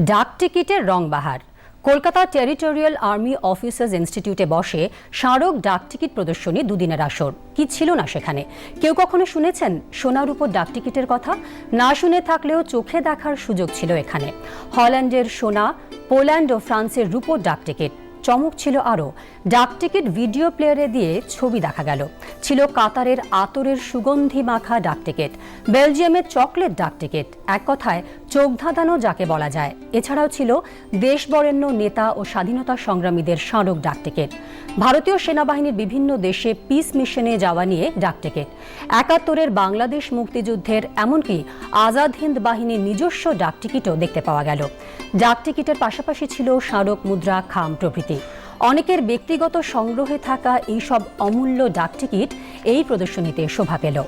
ডাক টিকিটের রং বাহার। কলকাতা টেরিটোরিয়াল আর্মি অফিসার্স ইনস্টিটিউটে বসে স্মারক ডাক টিকিট প্রদর্শনী দুদিনের আসর। কি ছিল না সেখানে? কেউ কখনো শুনেছেন সোনার উপর ডাক টিকিটের কথা? না শুনে থাকলেও চোখে দেখার সুযোগ ছিল এখানে। হল্যান্ডের সোনা, পোল্যান্ড ও ফ্রান্সের রূপোর ডাক টিকিট। চমক ছিল আরও। ডাকটিকিট ভিডিও প্লেয়ারে দিয়ে ছবি দেখা গেল। ছিল কাতারের আতরের সুগন্ধি মাখা ডাকটিকিট বেলজিয়ামের চকলেট ডাকটিকিট এক কথায় চোখ ধাঁধানো যাকে বলা যায়। এছাড়াও ছিল দেশবরেণ্য নেতা ও স্বাধীনতা সংগ্রামীদের স্মারক ডাকটিকিট ভারতীয় সেনাবাহিনীর বিভিন্ন দেশে পিস মিশনে যাওয়া নিয়ে ডাকটিকিট একাত্তরের বাংলাদেশ মুক্তিযুদ্ধের এমনকি আজাদ হিন্দ বাহিনীর নিজস্ব ডাকটিকিটও দেখতে পাওয়া গেল। ডাকটিকিটের পাশাপাশি ছিল স্মারক মুদ্রা, খাম প্রভৃতি। অনেকের ব্যক্তিগত সংগ্রহে থাকা এইসব অমূল্য ডাকটিকিট এই প্রদর্শনীতে শোভা পেল।